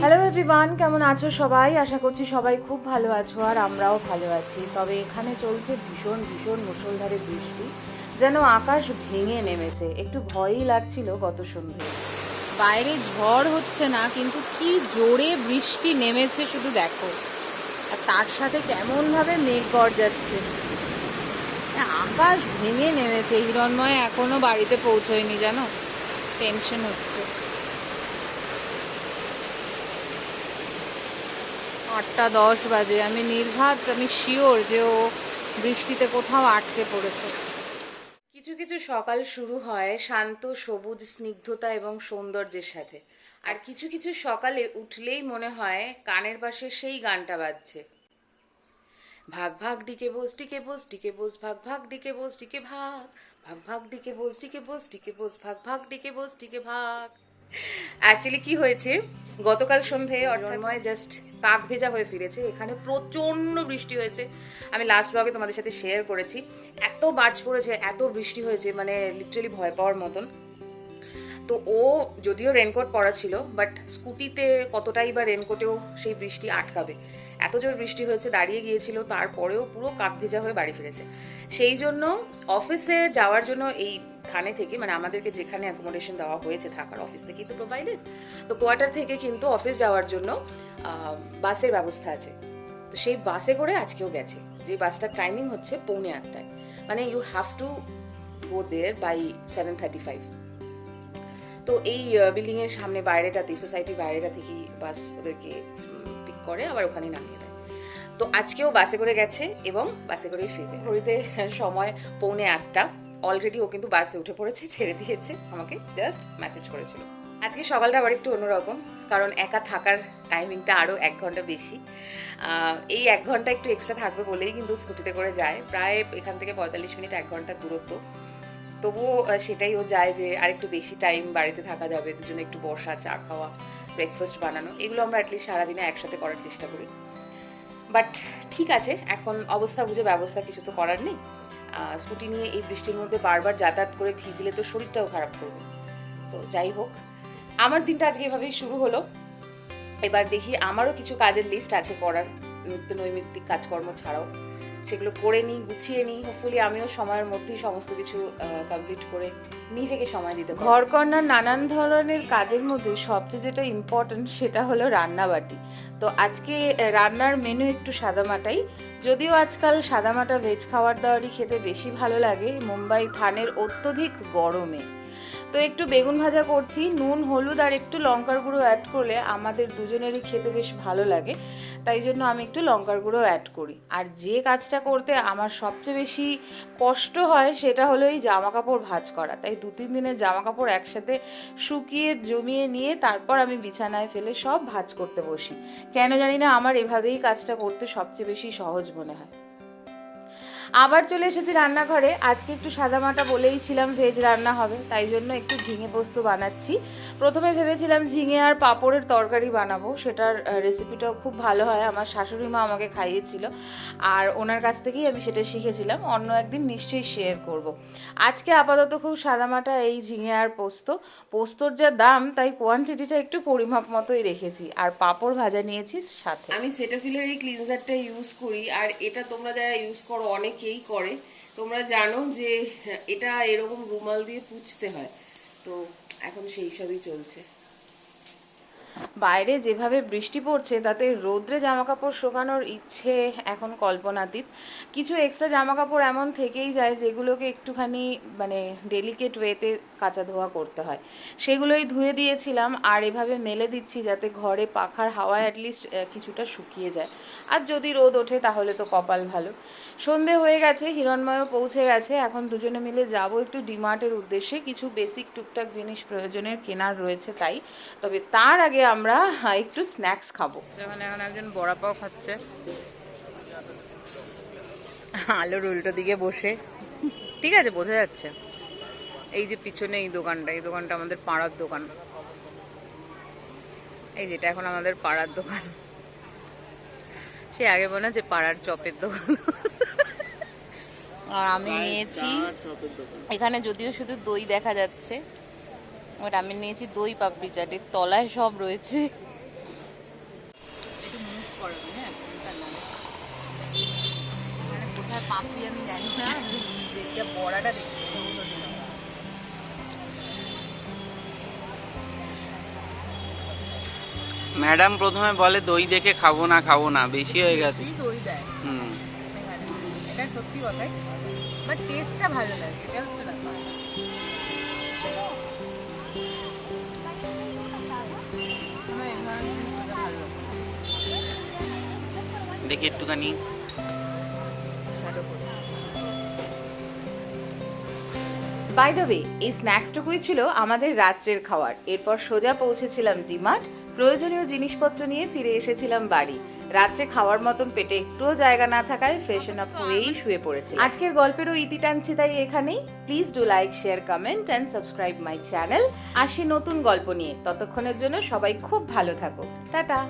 Hello everyone কেমন আছো সবাই? আশা করছি সবাই খুব ভালো আছো আর আমরাও ভালো আছি। তবে এখানে চলছে ভীষণ ভীষণ মুষলধারে বৃষ্টি। যেন আকাশ ভেঙে নেমেছে। একটু ভয়ই লাগছিল গত সন্ধ্যে। বাইরে ঝড় হচ্ছে না, কিন্তু কি জোরে বৃষ্টি নেমেছে শুধু দেখো। আর তার সাথে কেমনভাবে মেঘ গর্জাচ্ছে। আকাশ ভেঙে নেমেছে। হিরণময় এখনও বাড়িতে পৌঁছয়নি, জানো? টেনশন হচ্ছে। আটটা দশ বাজে। আমি নির্ঘাত, আমি শিওর যে ও বৃষ্টিতে কোথাও আটকে পড়েছে। কিছু কিছু সকাল শুরু হয় শান্ত, সবুজ, স্নিগ্ধতা এবং সৌন্দর্যের সাথে। আর কিছু কিছু সকালে উঠলেই মনে হয় কানের পাশে সেই গানটা বাজছে। ভাগ ভাগ, D K Bose D K Bose D K Bose, ভাগ ভাগ, D K Bose, D K ভাগ। ভাগ ভাগ, D K Bose D K Bose D K Bose, ভাগ ভাগ, D K Bose, D K ভাগ। অ্যাকচুয়ালি কি হয়েছে? গতকাল সন্ধে অর্ণময় জাস্ট কাক ভেজা হয়ে ফিরেছে। এখানে প্রচণ্ড বৃষ্টি হয়েছে। আমি লাস্ট ব্লগে তোমাদের সাথে শেয়ার করেছি। এত বাজ পড়েছে এত বৃষ্টি হয়েছে মানে লিটারালি ভয় পাওয়ার মতন। তো ও যদিও রেনকোট পরা ছিল বাট স্কুটিতে কতটাই বা রেনকোটেও সেই বৃষ্টি আটকাবে। এত জোর বৃষ্টি হয়েছে দাঁড়িয়ে গিয়েছিল তারপরেও পুরো কাক ভেজা হয়ে বাড়ি ফিরেছে। সেই জন্য অফিসে যাওয়ার জন্য এই থানে থেকে মানে আমাদেরকে যেখানে অ্যাকোমোডেশন দেওয়া হয়েছে থাকার অফিস থেকেই তো প্রোভাইডেড তো কোয়ার্টার থেকে কিন্তু অফিস যাওয়ার জন্য বাসের ব্যবস্থা আছে। তো সেই বাসে করে আজকেও গেছে। যে বাসটার টাইমিং হচ্ছে পৌনে আটটায়। মানে you have to go there by seven thirty five তো এই বিল্ডিং এর সামনে বাইরেটাতে সোসাইটির বাইরেটা থেকেই বাস ওদেরকে পিক করে, আবার ওখানে নামিয়ে দেয়। তো আজকেও বাসে করে গেছে এবং বাসে করেই ফিরবে। ঘড়িতে সময় পৌনে আটটা। অলরেডি ও কিন্তু বাসে উঠে পড়েছে, ছেড়ে দিয়েছে, আমাকে জাস্ট মেসেজ করেছিল। আজকে সকালটা আবার একটু অন্যরকম, কারণ একা থাকার টাইমিংটা আরও এক ঘণ্টা বেশি। এই এক ঘণ্টা একটু এক্সট্রা থাকবে বলেই কিন্তু স্কুটিতে করে যায়। প্রায় এখান থেকে পঁয়তাল্লিশ মিনিট এক ঘণ্টার দূরত্ব। তবুও সেটাই ও যায় যে আরেকটু বেশি টাইম বাড়িতে থাকা যাবে, দুজনে একটু বসা, চা খাওয়া ব্রেকফাস্ট বানানো, এগুলো আমরা অ্যাটলিস্ট সারাদিনে একসাথে করার চেষ্টা করি। বাট ঠিক আছে, এখন অবস্থা বুঝে ব্যবস্থা কিছু তো করার নেই। স্কুটি নিয়ে এই বৃষ্টির মধ্যে বারবার যাতায়াত করে ভিজলে তো শরীরটাও খারাপ করবে। সো যাই হোক, আমার দিনটা আজকে এভাবেই শুরু হলো। এবার দেখি আমারও কিছু কাজের লিস্ট আছে করার নিত্য নৈমিত্তিক কাজকর্ম ছাড়াও। সেগুলো করে নিই, গুছিয়ে নিই। হোপফুলি আমিও সময়ের মধ্যেই সমস্ত কিছু কমপ্লিট করে নিজেকে সময় দিতে ঘর কর্নার নানান ধরনের কাজের মধ্যে সবচেয়ে যেটা ইম্পর্ট্যান্ট সেটা হলো রান্নাবাটি। তো আজকে রান্নার মেনু একটু সাদামাটাই। যদিও আজকাল সাদামাটা ভেজ খাবার দাওয়ারই খেতে বেশি ভালো লাগে, মুম্বাই থানের অত্যধিক গরমে। তো একটু বেগুন ভাজা করছি, নুন, হলুদ আর একটু লঙ্কার গুঁড়ো অ্যাড করলে আমাদের দুজনেরই খেতে বেশ ভালো লাগে। তাই জন্য আমি একটু লঙ্কার গুঁড়ো অ্যাড করি। আর যে কাজটা করতে আমার সবচেয়ে বেশি কষ্ট হয় সেটা হলো এই জামা কাপড় ভাজ করা। তাই দু তিন দিনের জামা কাপড় একসাথে শুকিয়ে, জমিয়ে নিয়ে তারপর আমি বিছানায় ফেলে সব ভাজ করতে বসি। কেন জানি না আমার এভাবেই কাজটা করতে সবচেয়ে বেশি সহজ মনে হয়। আবার চলে এসেছি রান্নাঘরে। আজকে একটু সাদামাটা বলেই ছিলাম ভেজ রান্না হবে, তাই জন্য একটু ঝিঙে পোস্ত বানাচ্ছি। প্রথমে ভেবেছিলাম ঝিঙে আর পাঁপড়ের তরকারি বানাবো, সেটার রেসিপিটাও খুব ভালো হয়, আমার শাশুড়ি মা আমাকে খাইয়েছিল। আর ওনার কাছ থেকেই আমি সেটা শিখেছিলাম, অন্য একদিন নিশ্চয়ই শেয়ার করব। আজকে আপাতত খুব সাদামাটা এই ঝিঙে আর পোস্ত। পোস্তর যা দাম, তাই কোয়ান্টিটিটা একটু পরিমাপ মতোই রেখেছি, আর পাঁপড় ভাজা নিয়েছি সাথে। আমি সেটা সেটাফিলের এই ক্লিনজারটা ইউজ করি, আর এটা তোমরা যারা ইউজ করো অনেকেই করে। তোমরা জানো যে, এটা এরকম রুমাল দিয়ে পুছতে হয়। তো, এখন সেই সবই চলছে। বাইরে যেভাবে বৃষ্টি পড়ছে, তাতে রোদ্রে জামা কাপড় শুকানোর ইচ্ছে এখন কল্পনাতীত। কিছু এক্সট্রা জামা কাপড় এমন থেকেই যায়, যেগুলোকে একটুখানি মানে ডেলিকেট ওয়েতে কাচা ধোয়া করতে হয়। সেগুলোই ধুয়ে দিয়েছিলাম আর এভাবে মেলে দিচ্ছি যাতে ঘরে পাখার হাওয়ায় অ্যাটলিস্ট কিছুটা শুকিয়ে যায়। আর যদি রোদ ওঠে তাহলে তো কপাল ভালো। সন্ধে হয়ে গেছে, হিরণময়ও পৌঁছে গেছে, এখন দুজনে মিলে যাব একটু ডিমার্টের উদ্দেশ্যে। কিছু বেসিক টুকটাক জিনিস প্রয়োজনের কেনার রয়েছে তাই। তবে তার আগে আমরা আহ, একটু স্ন্যাক্স খাব। এখানে এখন একজন বড়া পাও খাচ্ছে। আলোর উল্টো দিকে বসে। ঠিক আছে বোঝা যাচ্ছে। এই যে পিছনে এই দোকানটা এই দোকানটা আমাদের পাড়ার দোকান। এই যেটা এখন আমাদের পাড়ার দোকান। সে আগে মনে যে পাড়ার চপের দোকান। আর আমি নিয়েছি। এখানে যদিও শুধু দই দেখা যাচ্ছে ওর আমি নিয়েছি দই পাপড়ি চাট এর তলায় সব রয়েছে। ম্যাডাম প্রথমে বলে দই দেখে খাব না খাব না বেশি হয়ে গেছে। এটা সত্যি কথাই। বাট টেস্টটা ভালো লাগে এটা হচ্ছে দেখি একটুখানি। বাই দ্য ওয়ে এই স্ন্যাক্সটুকুই ছিল আমাদের রাত্রের খাওয়ার। এরপর সোজা পৌঁছেছিলাম ডিমার্ট। প্রয়োজনীয় জিনিসপত্র নিয়ে ফিরে এসেছিলাম বাড়ি। রাত্রে খাওয়ার মতন পেটে একটুও জায়গা না থাকায় ফ্রেশন আপ হয়েই শুয়ে পড়েছি আজকের গল্পেরও ইতি টানছি তাই এখানেই। Please do like share comment and subscribe my channel আসি নতুন গল্প নিয়ে। ততক্ষণের জন্য সবাই খুব ভালো থাকো। টাটা।